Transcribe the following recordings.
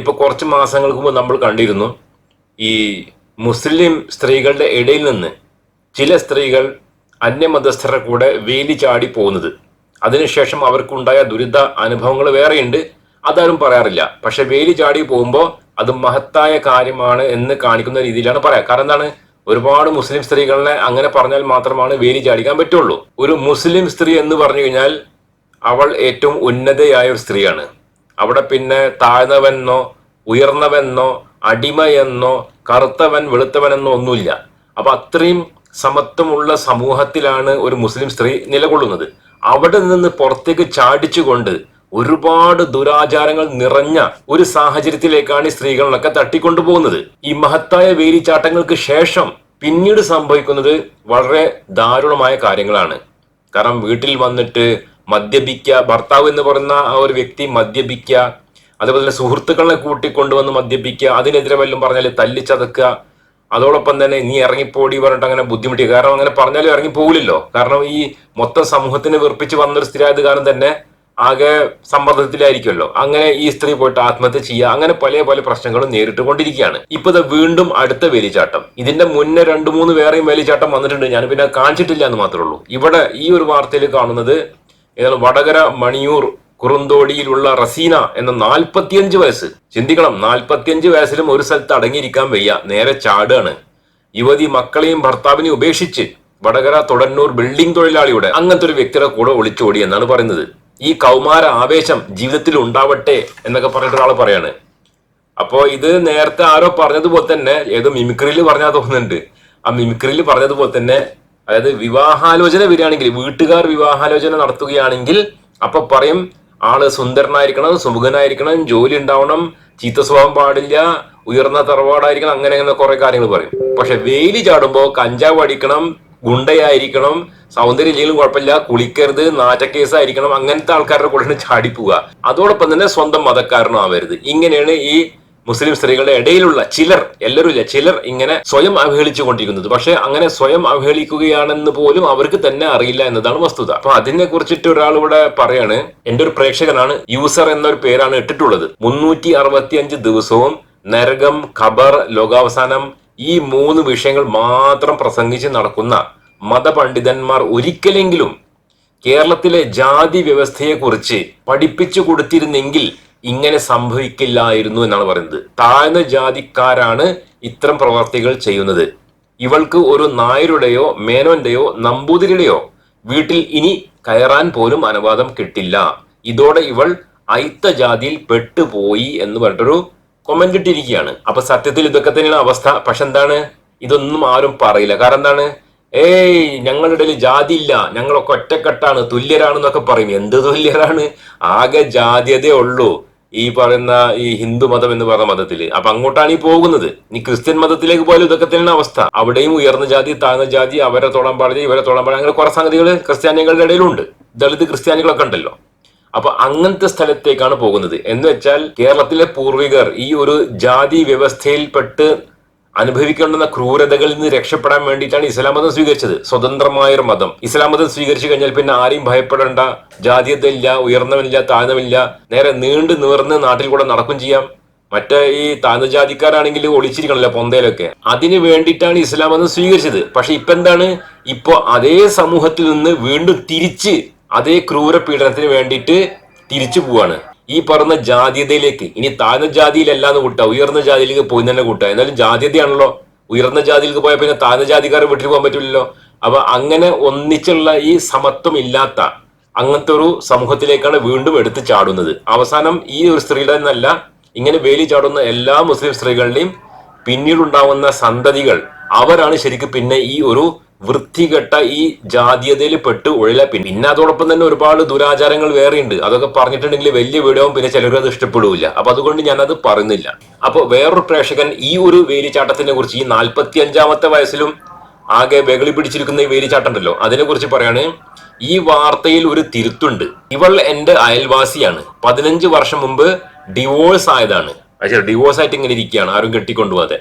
ഇപ്പൊ കുറച്ച് മാസങ്ങൾക്ക് മുമ്പ് നമ്മൾ കണ്ടിരുന്നു ഈ മുസ്ലിം സ്ത്രീകളുടെ ഇടയിൽ നിന്ന് ചില സ്ത്രീകൾ അന്യമതസ്ഥരുടെ കൂടെ വേലി ചാടി പോകുന്നത്. അതിനുശേഷം അവർക്കുണ്ടായ ദുരിത അനുഭവങ്ങൾ വേറെയുണ്ട്. അതാരും പറയാറില്ല. പക്ഷെ വേലി ചാടി പോകുമ്പോൾ അത് മഹത്തായ കാര്യമാണ് എന്ന് കാണിക്കുന്ന രീതിയിലാണ് പറയാം. കാരണം എന്താണ്? ഒരുപാട് മുസ്ലിം സ്ത്രീകളെ അങ്ങനെ പറഞ്ഞാൽ മാത്രമാണ് വേലി ചാടിക്കാൻ പറ്റുള്ളൂ. ഒരു മുസ്ലിം സ്ത്രീ എന്ന് പറഞ്ഞു കഴിഞ്ഞാൽ അവൾ ഏറ്റവും ഉന്നതയായ ഒരു സ്ത്രീയാണ്. അവിടെ പിന്നെ താഴ്ന്നവനെന്നോ ഉയർന്നവെന്നോ അടിമയെന്നോ കറുത്തവൻ വെളുത്തവനെന്നോ ഒന്നുമില്ല. അപ്പൊ അത്രയും സമത്വമുള്ള സമൂഹത്തിലാണ് ഒരു മുസ്ലിം സ്ത്രീ നിലകൊള്ളുന്നത്. അവിടെ നിന്ന് പുറത്തേക്ക് ചാടിച്ചുകൊണ്ട് ഒരുപാട് ദുരാചാരങ്ങൾ നിറഞ്ഞ ഒരു സാഹചര്യത്തിലേക്കാണ് ഈ സ്ത്രീകളൊക്കെ തട്ടിക്കൊണ്ടുപോകുന്നത്. ഈ മഹത്തായ വേലിച്ചാട്ടങ്ങൾക്ക് ശേഷം പിന്നീട് സംഭവിക്കുന്നത് വളരെ ദാരുണമായ കാര്യങ്ങളാണ്. കാരണം വീട്ടിൽ വന്നിട്ട് മദ്യപിക്കുക ഭർത്താവ് എന്ന് പറയുന്ന ആ ഒരു വ്യക്തി മദ്യപിക്കുക അതുപോലെ തന്നെ സുഹൃത്തുക്കളെ കൂട്ടിക്കൊണ്ടുവന്ന് മദ്യപിക്കുക അതിനെതിരെ വല്ലതും പറഞ്ഞാൽ തല്ലിച്ചതക്കുക അതോടൊപ്പം തന്നെ നീ ഇറങ്ങിപ്പോടി പറഞ്ഞിട്ട് അങ്ങനെ ബുദ്ധിമുട്ടി. കാരണം അങ്ങനെ പറഞ്ഞാലും ഇറങ്ങി പോകില്ലല്ലോ കാരണം ഈ മൊത്തം സമൂഹത്തിന് വെറുപ്പിച്ച് വന്നൊരു സ്ത്രീ ആയത് കാരണം തന്നെ ആകെ സമ്മർദ്ദത്തിലായിരിക്കുമല്ലോ. അങ്ങനെ ഈ സ്ത്രീ പോയിട്ട് ആത്മഹത്യ ചെയ്യുക അങ്ങനെ പല പല പ്രശ്നങ്ങളും നേരിട്ട് കൊണ്ടിരിക്കുകയാണ് ഇപ്പൊ വീണ്ടും അടുത്ത വേലിച്ചാട്ടം ഇതിന്റെ മുന്നേ രണ്ടു മൂന്ന് വേറെയും വേലിച്ചാട്ടം വന്നിട്ടുണ്ട്. ഞാൻ പിന്നെ കാണിച്ചിട്ടില്ല എന്ന് മാത്രമേ ഉള്ളൂ. ഇവിടെ ഈ ഒരു വാർത്തയിൽ കാണുന്നത് ഏതാണ് വടകര മണിയൂർ കുറുന്തോടിയിലുള്ള റസീന എന്ന നാൽപ്പത്തിയഞ്ച് വയസ്സ്. ചിന്തിക്കണം നാൽപ്പത്തിയഞ്ച് വയസ്സിലും ഒരു സ്ഥലത്ത് അടങ്ങിയിരിക്കാൻ വയ്യ. നേരെ ചാടുകയാണ് യുവതി മക്കളെയും ഭർത്താവിനെയും ഉപേക്ഷിച്ച് വടകര തൊടന്നൂർ ബിൽഡിംഗ് തൊഴിലാളിയുടെ അങ്ങനത്തെ ഒരു വ്യക്തിയുടെ കൂടെ ഒളിച്ചോടി എന്നാണ് പറയുന്നത്. ഈ കൗമാര ആവേശം ജീവിതത്തിൽ ഉണ്ടാവട്ടെ എന്നൊക്കെ പറഞ്ഞിട്ട് ഒരാൾ പറയാണ്. അപ്പോ ഇത് നേരത്തെ ആരോ പറഞ്ഞതുപോലെ തന്നെ ഏതോ മിമിക്രിയിൽ പറഞ്ഞാൽ തോന്നുന്നുണ്ട്. ആ മിമിക്രിയിൽ പറഞ്ഞതുപോലെ തന്നെ അതായത് വിവാഹാലോചന വരികയാണെങ്കിൽ വീട്ടുകാർ വിവാഹാലോചന നടത്തുകയാണെങ്കിൽ അപ്പൊ പറയും ആൾ സുന്ദരനായിരിക്കണം സുമുഖനായിരിക്കണം ജോലി ഉണ്ടാവണം ചീത്ത സ്വഭാവം പാടില്ല ഉയർന്ന തറവാടായിരിക്കണം അങ്ങനെ അങ്ങനെ കുറെ കാര്യങ്ങൾ പറയും. പക്ഷെ വെയിൽ ചാടുമ്പോൾ കഞ്ചാവ് അടിക്കണം ഗുണ്ടയായിരിക്കണം സൗന്ദര്യം ഇല്ലെങ്കിലും കുഴപ്പമില്ല കുളിക്കരുത് നാറ്റക്കേസായിരിക്കണം അങ്ങനത്തെ ആൾക്കാരുടെ കൂടെ ചാടിപ്പോവുക. അതോടൊപ്പം തന്നെ സ്വന്തം മതക്കാരനും ആവരുത്. ഇങ്ങനെയാണ് ഈ മുസ്ലിം സ്ത്രീകളുടെ ഇടയിലുള്ള ചിലർ എല്ലാവരും ഇല്ല ചിലർ ഇങ്ങനെ സ്വയം അവഹേളിച്ചു കൊണ്ടിരിക്കുന്നത്. പക്ഷെ അങ്ങനെ സ്വയം അവഹേളിക്കുകയാണെന്ന് പോലും അവർക്ക് തന്നെ അറിയില്ല എന്നതാണ് വസ്തുത. അപ്പൊ അതിനെ കുറിച്ചിട്ട് ഒരാൾ ഇവിടെ പറയാണ് എന്റെ ഒരു പ്രേക്ഷകനാണ് യൂസർ എന്നൊരു പേരാണ് ഇട്ടിട്ടുള്ളത്. മുന്നൂറ്റി അറുപത്തി അഞ്ച് ദിവസവും നരകം ഖബർ ലോകാവസാനം ഈ മൂന്ന് വിഷയങ്ങൾ മാത്രം പ്രസംഗിച്ച് നടക്കുന്ന മതപണ്ഡിതന്മാർ ഒരിക്കലെങ്കിലും കേരളത്തിലെ ജാതി വ്യവസ്ഥയെക്കുറിച്ച് പഠിപ്പിച്ചു കൊടുത്തിരുന്നെങ്കിൽ ഇങ്ങനെ സംഭവിക്കില്ലായിരുന്നു എന്നാണ് പറയുന്നത്. താഴ്ന്ന ജാതിക്കാരാണ് ഇത്തരം പ്രവർത്തികൾ ചെയ്യുന്നത്. ഇവൾക്ക് ഒരു നായരുടെയോ മേനോന്റെയോ നമ്പൂതിരിയുടെയോ വീട്ടിൽ ഇനി കയറാൻ പോലും അനുവാദം കിട്ടില്ല. ഇതോടെ ഇവൾ അയിത്ത ജാതിയിൽ പെട്ടുപോയി എന്ന് പറഞ്ഞിട്ടൊരു കൊമന്റ് ഇട്ടിരിക്കുകയാണ്. അപ്പൊ സത്യത്തിൽ ഇതൊക്കെ തന്നെയാണ് അവസ്ഥ. പക്ഷെ എന്താണ്? ഇതൊന്നും ആരും പറയില്ല. കാരണം എന്താണ്? ഏയ് ഞങ്ങളുടെ ഇടയിൽ ജാതി ഇല്ല ഞങ്ങളൊക്കെ ഒറ്റക്കെട്ടാണ്. തുല്യരാണെന്നൊക്കെ പറയും. എന്ത് തുല്യരാണ്? ആകെ ജാതിയതേ ഉള്ളൂ. ഈ പറയുന്ന ഈ ഹിന്ദു മതം എന്ന് പറയുന്ന മതത്തിൽ അപ്പൊ അങ്ങോട്ടാണ് ഈ പോകുന്നത്. ഈ ക്രിസ്ത്യൻ മതത്തിലേക്ക് പോയാലും ഇതൊക്കെ തന്നെയാണ് അവസ്ഥ. അവിടെയും ഉയർന്ന ജാതി താഴ്ന്ന ജാതി അവരെ തൊടാൻ പാടില്ല ഇവരെ തൊടാൻ പാടില്ല അങ്ങനെ കുറെ സംഗതികൾ ക്രിസ്ത്യാനികളുടെ ഇടയിലുണ്ട്. ദളിത് ക്രിസ്ത്യാനികളൊക്കെ ഉണ്ടല്ലോ. അപ്പൊ അങ്ങനത്തെ സ്ഥലത്തേക്കാണ് പോകുന്നത്. എന്ന് വെച്ചാൽ കേരളത്തിലെ പൂർവികർ ഈ ഒരു ജാതി വ്യവസ്ഥയിൽപ്പെട്ട് അനുഭവിക്കേണ്ടുന്ന ക്രൂരതകളിൽ നിന്ന് രക്ഷപ്പെടാൻ വേണ്ടിയിട്ടാണ് ഇസ്ലാം മതം സ്വീകരിച്ചത്. സ്വതന്ത്രമായ ഒരു മതം. ഇസ്ലാം മതം സ്വീകരിച്ചു കഴിഞ്ഞാൽ പിന്നെ ആരെയും ഭയപ്പെടേണ്ട ജാതീയതയില്ല ഉയർന്നവനില്ല താഴ്ന്നവനില്ല നേരെ നീണ്ടു നീർന്ന് നാട്ടിൽ കൂടെ നടക്കും ചെയ്യാം. മറ്റേ ഈ താഴ്ന്ന ജാതിക്കാരാണെങ്കിൽ ഒളിച്ചിരിക്കണല്ലോ പൊന്തയിലൊക്കെ. അതിനു വേണ്ടിയിട്ടാണ് ഇസ്ലാം മതം സ്വീകരിച്ചത്. പക്ഷെ ഇപ്പൊ എന്താണ്? ഇപ്പോ അതേ സമൂഹത്തിൽ നിന്ന് വീണ്ടും തിരിച്ച് അതേ ക്രൂര പീഡനത്തിന് വേണ്ടിയിട്ട് തിരിച്ചു പോവാണ്. ഈ പറഞ്ഞ ജാതീയതയിലേക്ക് ഇനി താഴ്ന്ന ജാതിയിലല്ല എന്ന് കൂട്ടുക ഉയർന്ന ജാതിയിലേക്ക് പോയി തന്നെ കൂട്ടുക. എന്നാലും ജാതീയതയാണല്ലോ. ഉയർന്ന ജാതിയിലേക്ക് പോയാൽ പിന്നെ താഴ്ന്ന ജാതിക്കാരെ വീട്ടിൽ പോകാൻ പറ്റില്ലല്ലോ. അപ്പൊ അങ്ങനെ ഒന്നിച്ചുള്ള ഈ സമത്വം ഇല്ലാത്ത അങ്ങനത്തെ ഒരു സമൂഹത്തിലേക്കാണ് വീണ്ടും എടുത്തു ചാടുന്നത്. അവസാനം ഈ ഒരു സ്ത്രീയുടെ എന്നല്ല ഇങ്ങനെ വേലി ചാടുന്ന എല്ലാ മുസ്ലിം സ്ത്രീകളുടെയും പിന്നീടുണ്ടാവുന്ന സന്തതികൾ അവരാണ് ശരിക്കും പിന്നെ ഈ ഒരു വൃത്തികെട്ട ഈ ജാതീയതയിൽ പെട്ട് ഉഴല. പിന്നെ അതോടൊപ്പം തന്നെ ഒരുപാട് ദുരാചാരങ്ങൾ വേറെയുണ്ട്. അതൊക്കെ പറഞ്ഞിട്ടുണ്ടെങ്കിൽ വലിയ വീഡിയോ പിന്നെ ചിലർ അത് ഇഷ്ടപ്പെടില്ല. അപ്പൊ അതുകൊണ്ട് ഞാൻ അത് പറയുന്നില്ല. അപ്പൊ വേറൊരു പ്രേക്ഷകൻ ഈ ഒരു വേലിച്ചാട്ടത്തിനെ കുറിച്ച് ഈ നാൽപ്പത്തി അഞ്ചാമത്തെ വയസ്സിലും ആകെ വെകളി പിടിച്ചിരിക്കുന്ന ഈ വേലിച്ചാട്ടം ഉണ്ടല്ലോ അതിനെ കുറിച്ച് പറയാണ്. ഈ വാർത്തയിൽ ഒരു തിരുത്തുണ്ട്. ഇവൾ എന്റെ അയൽവാസിയാണ്. പതിനഞ്ച് വർഷം മുമ്പ് ഡിവോഴ്സ് ആയതാണ്. പക്ഷേ ഡിവോഴ്സ് ആയിട്ട് ഇങ്ങനെ ഇരിക്കുകയാണ്. ആരും കെട്ടിക്കൊണ്ടുപോകാതെ.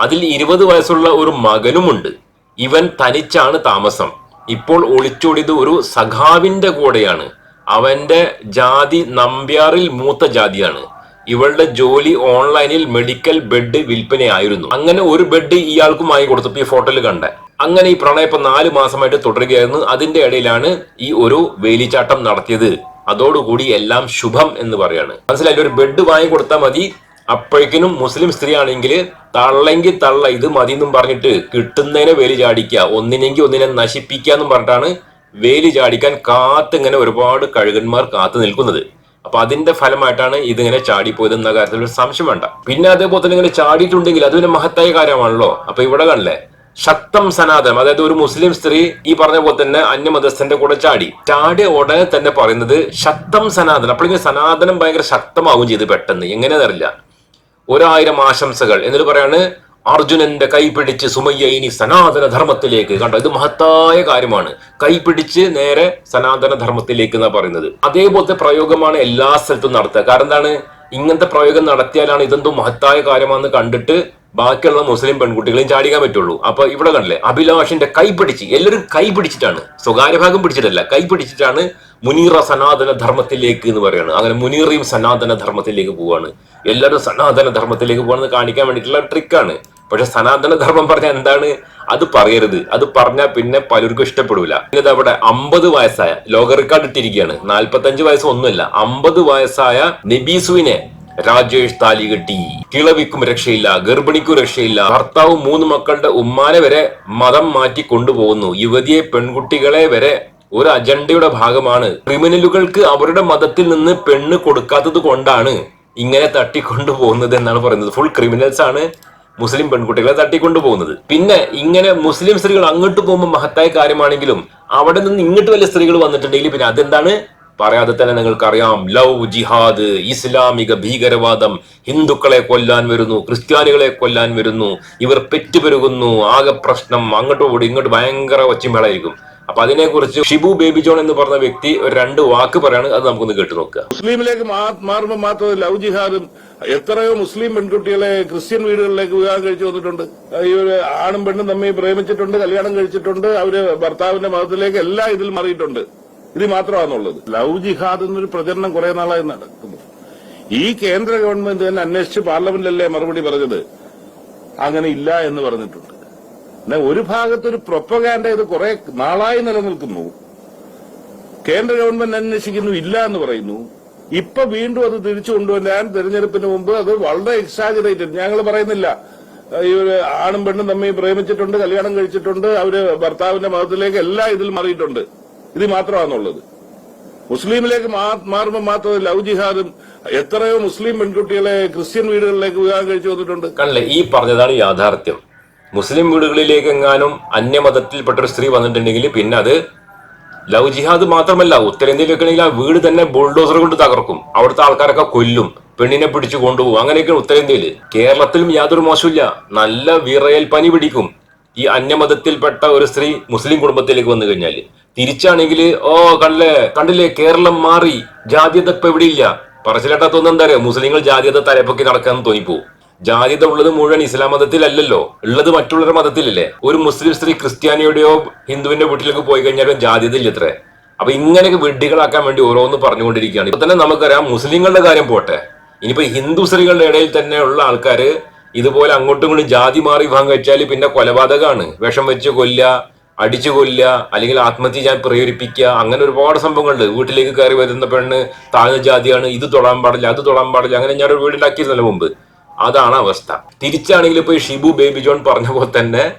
അതിൽ ഇരുപത് വയസ്സുള്ള ഒരു മകനുമുണ്ട്. ഇവൻ തനിച്ചാണ് താമസം. ഇപ്പോൾ ഒളിച്ചോടിയത് ഒരു സഖാവിന്റെ കൂടെയാണ്. അവന്റെ ജാതി നമ്പ്യാറിൽ മൂത്ത ജാതിയാണ്. ഇവളുടെ ജോലി ഓൺലൈനിൽ മെഡിക്കൽ ബെഡ് വിൽപ്പനയായിരുന്നു. അങ്ങനെ ഒരു ബെഡ് ഇയാൾക്കും വാങ്ങി കൊടുത്തപ്പോ ഈ ഫോട്ടോയിൽ കണ്ട. അങ്ങനെ ഈ പ്രണയം ഇപ്പൊ നാല് മാസമായിട്ട് തുടരുകയായിരുന്നു. അതിന്റെ ഇടയിലാണ് ഈ ഒരു വേലിച്ചാട്ടം നടത്തിയത്. അതോടുകൂടി എല്ലാം ശുഭം എന്ന് പറയാണ്. മനസ്സിലായി? ഒരു ബെഡ് വാങ്ങി കൊടുത്താൽ മതി. അപ്പോഴേക്കിനും മുസ്ലിം സ്ത്രീ ആണെങ്കിൽ തള്ളെങ്കിൽ തള്ള ഇത് മതി എന്നും പറഞ്ഞിട്ട് കിട്ടുന്നതിനെ വേലി ചാടിക്കുക ഒന്നിനെങ്കിൽ ഒന്നിനെ നശിപ്പിക്കുക എന്നും പറഞ്ഞിട്ടാണ് വേലി ചാടിക്കാൻ കാത്തിങ്ങനെ ഒരുപാട് കഴുകന്മാർ കാത്തു നിൽക്കുന്നത്. അപ്പൊ അതിന്റെ ഫലമായിട്ടാണ് ഇതിങ്ങനെ ചാടിപ്പോയത് എന്ന കാര്യത്തിൽ ഒരു സംശയം വേണ്ട. പിന്നെ അതേപോലെ തന്നെ ഇങ്ങനെ ചാടിയിട്ടുണ്ടെങ്കിൽ അതൊരു മഹത്തായ കാര്യമാണല്ലോ. അപ്പൊ ഇവിടെ കണ്ടല്ലേ? ശക്തം സനാതനം അതായത് ഒരു മുസ്ലിം സ്ത്രീ ഈ പറഞ്ഞ പോലെ തന്നെ അന്യമതസ്ഥന്റെ കൂടെ ചാടി. ചാടിയ ഉടനെ തന്നെ പറയുന്നത് ശക്തം സനാതനം. അപ്പോഴെങ്കിൽ സനാതനം ഭയങ്കര ശക്തമാകും ചെയ്ത് പെട്ടെന്ന്. എങ്ങനെയാണെന്നറിയില്ല. ഒരായിരം ആശംസകൾ എന്നിട്ട് പറയാണ് അർജുനന്റെ കൈപിടിച്ച് സുമയ്യ ഇനി സനാതന ധർമ്മത്തിലേക്ക് കണ്ടോ? ഇത് മഹത്തായ കാര്യമാണ്. കൈപിടിച്ച് നേരെ സനാതന ധർമ്മത്തിലേക്ക് എന്നാ പറയുന്നത്. അതേപോലത്തെ പ്രയോഗമാണ് എല്ലാ സ്ഥലത്തും നടത്തുക. കാരണം എന്താണ്? ഇങ്ങനത്തെ പ്രയോഗം നടത്തിയാലാണ് ഇതെന്തോ മഹത്തായ കാര്യമാണെന്ന് കണ്ടിട്ട് ബാക്കിയുള്ള മുസ്ലിം പെൺകുട്ടികളെയും ചാടിക്കാൻ പറ്റുള്ളൂ. അപ്പൊ ഇവിടെ കണ്ടില്ലേ അഭിലാഷിന്റെ കൈ പിടിച്ച് എല്ലാവരും കൈ പിടിച്ചിട്ടാണ്. സ്വകാര്യ ഭാഗം പിടിച്ചിട്ടല്ല കൈ പിടിച്ചിട്ടാണ് മുനീറ സനാതന ധർമ്മത്തിലേക്ക് എന്ന് പറയാണ്. അങ്ങനെ മുനീറയും സനാതന ധർമ്മത്തിലേക്ക് പോവാണ്. എല്ലാവരും സനാതന ധർമ്മത്തിലേക്ക് പോകണമെന്ന് കാണിക്കാൻ വേണ്ടിയിട്ടുള്ള ട്രിക്കാണ്. പക്ഷെ സനാതന ധർമ്മം പറഞ്ഞാൽ എന്താണ്? അത് പറയരുത്. അത് പറഞ്ഞാൽ പിന്നെ പലർക്കും ഇഷ്ടപ്പെടില്ല പിന്നെ അവിടെ അമ്പത് വയസ്സായ ലോക റെക്കോർഡ് ഇട്ടിരിക്കുകയാണ്. നാൽപ്പത്തഞ്ച് വയസ്സ് ഒന്നുമില്ല അമ്പത് വയസ്സായ നബീസുവിനെ രാജേഷ് താലി കെട്ടി. കിളവിക്കും രക്ഷയില്ല ഗർഭിണിക്കും രക്ഷയില്ല. ഭർത്താവ് മൂന്ന് മക്കളുടെ ഉമ്മാനെ വരെ മതം മാറ്റി കൊണ്ടുപോകുന്നു. യുവതിയെ പെൺകുട്ടികളെ വരെ ഒരു അജണ്ടയുടെ ഭാഗമാണ്. ക്രിമിനലുകൾക്ക് അവരുടെ മതത്തിൽ നിന്ന് പെണ്ണ് കൊടുക്കാത്തത് കൊണ്ടാണ് ഇങ്ങനെ തട്ടിക്കൊണ്ടു പോകുന്നത് എന്നാണ് പറയുന്നത്. ഫുൾ ക്രിമിനൽസ് ആണ് മുസ്ലിം പെൺകുട്ടികളെ തട്ടിക്കൊണ്ടു പോകുന്നത്. പിന്നെ ഇങ്ങനെ മുസ്ലിം സ്ത്രീകൾ അങ്ങോട്ട് പോകുമ്പോൾ മഹത്തായ കാര്യമാണെങ്കിലും അവിടെ നിന്ന് ഇങ്ങോട്ട് വല്ല സ്ത്രീകൾ വന്നിട്ടുണ്ടെങ്കിൽ പിന്നെ അതെന്താണ്? പറയാതെ തന്നെ നിങ്ങൾക്കറിയാം. ലവ് ജിഹാദ് ഇസ്ലാമിക ഭീകരവാദം ഹിന്ദുക്കളെ കൊല്ലാൻ വരുന്നു ക്രിസ്ത്യാനികളെ കൊല്ലാൻ വരുന്നു ഇവർ പെറ്റുപെരുകുന്നു ആകെ പ്രശ്നം അങ്ങോട്ടും കൂടി ഇങ്ങോട്ട് ഭയങ്കര ഒച്ചമേളായിരിക്കും. അപ്പൊ അതിനെക്കുറിച്ച് ഷിബു ബേബി ജോൺ എന്ന് പറഞ്ഞ വ്യക്തി ഒരു രണ്ട് വാക്ക് പറയാണ് അത് നമുക്കൊന്ന് കേട്ടു നോക്കുക. മുസ്ലിമിലേക്ക് മാറുമ്പോൾ മാത്രം ലവ് ജിഹാദും എത്രയോ മുസ്ലിം പെൺകുട്ടികളെ ക്രിസ്ത്യൻ വീടുകളിലേക്ക് വിവാഹം കഴിച്ചു വന്നിട്ടുണ്ട്. ഈ ഒരു ആണും പെണ്ണും തമ്മിൽ പ്രേമിച്ചിട്ടുണ്ട് കല്യാണം കഴിച്ചിട്ടുണ്ട് അവർ ഭർത്താവിന്റെ മതത്തിലേക്ക് എല്ലാം ഇതിൽ മാറിയിട്ടുണ്ട്. ഇത് മാത്രമാണുള്ളത്. ലവ് ജിഹാദ് എന്നൊരു പ്രചരണം കുറെ നാളായി നടക്കുന്നു. ഈ കേന്ദ്ര ഗവൺമെന്റ് തന്നെ അന്വേഷിച്ച് പാർലമെന്റിലല്ലേ മറുപടി പറഞ്ഞത്? അങ്ങനെ ഇല്ല എന്ന് പറഞ്ഞിട്ടുണ്ട്. ഒരു ഭാഗത്തൊരു പ്രൊപ്പഗാൻഡ ഇത് കുറെ നാളായി നിലനിൽക്കുന്നു. കേന്ദ്ര ഗവൺമെന്റ് അന്വേഷിക്കുന്നു ഇല്ല എന്ന് പറയുന്നു. ഇപ്പൊ വീണ്ടും അത് തിരിച്ചു കൊണ്ടുവരാൻ തെരഞ്ഞെടുപ്പിന് മുമ്പ് അത് വളരെ എക്സാജറേറ്റഡ് ഞങ്ങൾ പറയുന്നില്ല. ഈ ആണും പെണ്ണും തമ്മിൽ പ്രേമിച്ചിട്ടുണ്ട് കല്യാണം കഴിച്ചിട്ടുണ്ട് അവർ ഭർത്താവിന്റെ മതത്തിലേക്ക് എല്ലാം ഇതിൽ മാറിയിട്ടുണ്ട്. ഇത് മാത്രമാണുള്ളത്. മുസ്ലിമിലേക്ക് മാറുമ്പോൾ മാത്രമേ ലവ് ജിഹാദും എത്രയോ മുസ്ലിം പെൺകുട്ടികളെ ക്രിസ്ത്യൻ വീടുകളിലേക്ക് വിവാഹം കഴിച്ചു വന്നിട്ടുണ്ട്. ഈ പറഞ്ഞതാണ് യാഥാർത്ഥ്യം. മുസ്ലിം വീടുകളിലേക്ക് എങ്ങാനും അന്യമതത്തിൽപ്പെട്ട ഒരു സ്ത്രീ വന്നിട്ടുണ്ടെങ്കിൽ പിന്നെ അത് ലവ് ജിഹാദ് മാത്രമല്ല ഉത്തരേന്ത്യയിലൊക്കെ ആ വീട് തന്നെ ബുൾഡോസർ കൊണ്ട് തകർക്കും. അവിടുത്തെ ആൾക്കാരൊക്കെ കൊല്ലും പെണ്ണിനെ പിടിച്ചു കൊണ്ടുപോകും. അങ്ങനെയൊക്കെയാണ് ഉത്തരേന്ത്യയിൽ കേരളത്തിലും യാതൊരു മോശമില്ല നല്ല വിറയൽ പനി പിടിക്കും. ഈ അന്യമതത്തിൽപ്പെട്ട ഒരു സ്ത്രീ മുസ്ലിം കുടുംബത്തിലേക്ക് വന്നു കഴിഞ്ഞാൽ തിരിച്ചാണെങ്കിൽ ഓ കണ്ടല്ലേ? കണ്ടില്ലേ? കേരളം മാറി. ജാതിയത ഇല്ല പറച്ചിലേട്ടാ എന്താ മുസ്ലിങ്ങൾ ജാതിയത തലപ്പൊക്കി നടക്കാന്ന് തോന്നിപ്പോവും. ജാതിയത ഉള്ളത് മുഴുവൻ ഇസ്ലാം മതത്തിലല്ലല്ലോ. ഉള്ളത് മറ്റുള്ളവരുടെ മതത്തിലല്ലേ. ഒരു മുസ്ലിം സ്ത്രീ ക്രിസ്ത്യാനിയുടെയോ ഹിന്ദുവിന്റെ വീട്ടിലേക്ക് പോയി കഴിഞ്ഞാലും ജാതിയത ഇല്ല ഇത്രേ അപ്പൊ ഇങ്ങനെയൊക്കെ വെഡ്ഡികളാക്കാൻ വേണ്ടി ഓരോന്ന് പറഞ്ഞുകൊണ്ടിരിക്കുകയാണ്. ഇപ്പൊ തന്നെ നമുക്കറിയാം മുസ്ലിങ്ങളുടെ കാര്യം പോട്ടെ. ഇനിയിപ്പോ ഹിന്ദു സ്ത്രീകളുടെ ഇടയിൽ തന്നെ ഉള്ള ആൾക്കാര് ഇതുപോലെ അങ്ങോട്ടും ഇങ്ങോട്ടും ജാതി മാറി വിഭാഗം വെച്ചാൽ പിന്നെ കൊലപാതകമാണ്. വിഷം വെച്ച് കൊല്ല അടിച്ചു കൊല്ല അല്ലെങ്കിൽ ആത്മഹത്യ ഞാൻ പ്രേരിപ്പിക്കുക. അങ്ങനെ ഒരുപാട് സംഭവങ്ങളുണ്ട്. വീട്ടിലേക്ക് കയറി വരുന്ന പെണ്ണ് താഴ്ന്ന ജാതിയാണ്. ഇത് തൊടാൻ പാടില്ല അത് തൊടാൻ പാടില്ല. അങ്ങനെ ഞാനൊരു വീടുണ്ടാക്കിയിരുന്നല്ലോ മുമ്പ്. അതാണ് അവസ്ഥ. തിരിച്ചാണെങ്കിൽ ഇപ്പൊ ഈ ഷിബു ബേബി ജോൺ പറഞ്ഞ പോലെ തന്നെ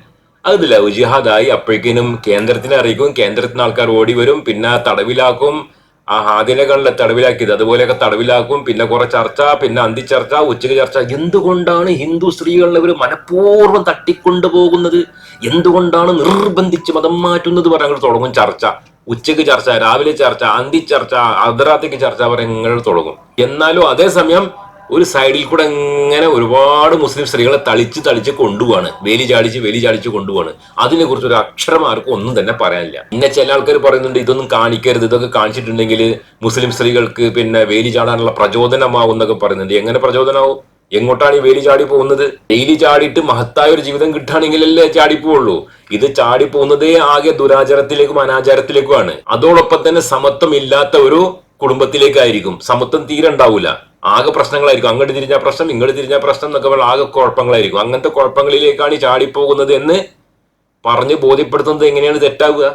അത് ലവ് ജിഹാദായി അപ്പോഴേക്കിനും കേന്ദ്രത്തിനെ അറിയിക്കും. കേന്ദ്രത്തിന് ആൾക്കാർ ഓടി വരും. പിന്നെ തടവിലാക്കും. ആ ഹാദിനകളിലെ തടവിലാക്കിയത്. അതുപോലെയൊക്കെ തടവിലാക്കും. പിന്നെ കുറെ ചർച്ച പിന്നെ അന്തി ചർച്ച ഉച്ചയ്ക്ക് ചർച്ച. എന്തുകൊണ്ടാണ് ഹിന്ദു സ്ത്രീകളെ ഇവർ മനഃപൂർവം തട്ടിക്കൊണ്ടുപോകുന്നത്? എന്തുകൊണ്ടാണ് നിർബന്ധിച്ച് മതം മാറ്റുന്നത് പറഞ്ഞാൽ തുടങ്ങും ചർച്ച. ഉച്ചയ്ക്ക് ചർച്ച രാവിലെ ചർച്ച അന്തി ചർച്ച അർദ്ധരാത്രിക്ക് ചർച്ച പറയുന്നത് തുടങ്ങും. എന്നാലും അതേസമയം ഒരു സൈഡിൽ കൂടെ ഇങ്ങനെ ഒരുപാട് മുസ്ലിം സ്ത്രീകളെ തളിച്ച് തളിച്ച് കൊണ്ടുപോവാണ്. വേലി ചാടിച്ച് വേലി ചാടിച്ച് കൊണ്ടുപോവാണ്. അതിനെ കുറിച്ച് ഒരു അക്ഷരം ആർക്കും ഒന്നും തന്നെ പറയാനില്ല. പിന്നെ ചില ആൾക്കാർ പറയുന്നുണ്ട് ഇതൊന്നും കാണിക്കരുത്. ഇതൊക്കെ കാണിച്ചിട്ടുണ്ടെങ്കിൽ മുസ്ലിം സ്ത്രീകൾക്ക് പിന്നെ വേലി ചാടാനുള്ള പ്രചോദനമാവും എന്നൊക്കെ പറയുന്നുണ്ട്. എങ്ങനെ പ്രചോദനമാവും? എങ്ങോട്ടാണ് ഈ വേലി ചാടി പോകുന്നത്? വേലി ചാടിയിട്ട് മഹത്തായ ഒരു ജീവിതം കിട്ടുകയാണെങ്കിലല്ലേ ചാടി പോവുള്ളൂ. ഇത് ചാടി പോകുന്നതേ ആകെ ദുരാചാരത്തിലേക്കും അനാചാരത്തിലേക്കുമാണ്. അതോടൊപ്പം തന്നെ സമത്വം ഇല്ലാത്ത ഒരു കുടുംബത്തിലേക്കായിരിക്കും. സമത്വം തീരെ ഉണ്ടാവൂല. ആകെ പ്രശ്നങ്ങളായിരിക്കും. അങ്ങോട്ട് തിരിഞ്ഞ പ്രശ്നം ഇങ്ങോട്ട് തിരിഞ്ഞ പ്രശ്നം എന്നൊക്കെ പറഞ്ഞാൽ ആകെ കുഴപ്പങ്ങളായിരിക്കും. അങ്ങനത്തെ കുഴപ്പങ്ങളിലേക്കാണ് ഈ ചാടിപ്പോകുന്നത് എന്ന് പറഞ്ഞ് ബോധ്യപ്പെടുത്തുന്നത് എങ്ങനെയാണ് തെറ്റാവുക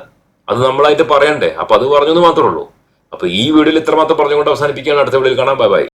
അത് നമ്മളായിട്ട് പറയണ്ടേ. അപ്പൊ അത് പറഞ്ഞെന്ന് മാത്രമേ ഉള്ളൂ. അപ്പൊ ഈ വീഡിയോയിൽ ഇത്രമാത്രം പറഞ്ഞുകൊണ്ട് അവസാനിപ്പിക്കുകയാണ്. അടുത്ത വീഡിയോയിൽ കാണാം. Bye bye.